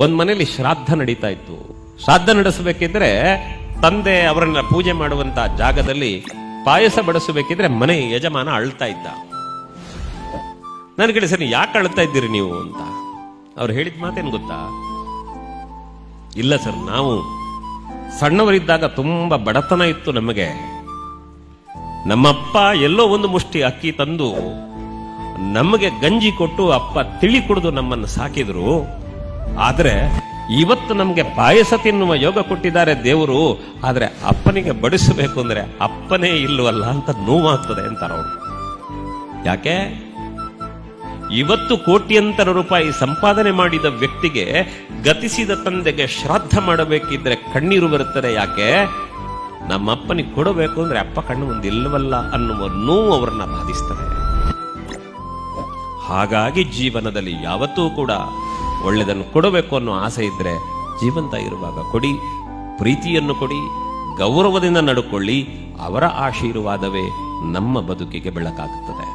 ಒಂದ್ ಮನೆಯಲ್ಲಿ ಶ್ರಾದ್ದ ನಡೀತಾ ಇತ್ತು. ಶ್ರಾದ್ದ ನಡೆಸಬೇಕಿದ್ರೆ ತಂದೆ ಅವರನ್ನ ಪೂಜೆ ಮಾಡುವಂತ ಜಾಗದಲ್ಲಿ ಪಾಯಸ ಬಡಿಸಬೇಕಿದ್ರೆ ಮನೆ ಯಜಮಾನ ಅಳ್ತಾ ಇದ್ದ. ನನಗೆ ಸರಿ, ಯಾಕೆ ಅಳ್ತಾ ಇದ್ದೀರಿ ನೀವು ಅಂತ. ಅವ್ರು ಹೇಳಿದ ಮಾತೇನು ಗೊತ್ತಾ? ಇಲ್ಲ ಸರ್, ನಾವು ಸಣ್ಣವರಿದ್ದಾಗ ತುಂಬಾ ಬಡತನ ಇತ್ತು ನಮಗೆ. ನಮ್ಮಪ್ಪ ಎಲ್ಲೋ ಒಂದು ಮುಷ್ಟಿ ಅಕ್ಕಿ ತಂದು ನಮಗೆ ಗಂಜಿ ಕೊಟ್ಟು ಅಪ್ಪ ತಿಳಿ ಕುಡಿದು ನಮ್ಮನ್ನು ಸಾಕಿದ್ರು. ಆದ್ರೆ ಇವತ್ತು ನಮಗೆ ಪಾಯಸ ತಿನ್ನುವ ಯೋಗ ಕೊಟ್ಟಿದ್ದಾರೆ ದೇವರು, ಆದರೆ ಅಪ್ಪನಿಗೆ ಬಡಿಸಬೇಕು ಅಂದ್ರೆ ಅಪ್ಪನೇ ಇಲ್ಲವಲ್ಲ ಅಂತ ನೋವಾಗ್ತದೆ ಅಂತಾರೆ ಅವರು. ಯಾಕೆ? ಇವತ್ತು ಕೋಟ್ಯಂತರ ರೂಪಾಯಿ ಸಂಪಾದನೆ ಮಾಡಿದ ವ್ಯಕ್ತಿಗೆ ಗತಿಸಿದ ತಂದೆಗೆ ಶ್ರಾದ್ದ ಮಾಡಬೇಕಿದ್ರೆ ಕಣ್ಣೀರು ಬರುತ್ತದೆ ಯಾಕೆ? ನಮ್ಮ ಅಪ್ಪನಿಗೆ ಕೊಡಬೇಕು ಅಂದ್ರೆ ಅಪ್ಪ ಕಣ್ಣು ಒಂದು ಇಲ್ಲವಲ್ಲ ಅನ್ನುವ ನೋವು ಅವರನ್ನ ಬಾಧಿಸ್ತದೆ. ಹಾಗಾಗಿ ಜೀವನದಲ್ಲಿ ಯಾವತ್ತೂ ಕೂಡ ಒಳ್ಳೆಯದನ್ನು ಕೊಡಬೇಕು ಅನ್ನೋ ಆಸೆ ಇದ್ದರೆ ಜೀವಂತ ಇರುವಾಗ ಕೊಡಿ, ಪ್ರೀತಿಯನ್ನು ಕೊಡಿ, ಗೌರವದಿಂದ ನಡ್ಕೊಳ್ಳಿ, ಅವರ ಆಶೀರ್ವಾದವೇ ನಮ್ಮ ಬದುಕಿಗೆ ಬೆಳಕಾಗುತ್ತದೆ.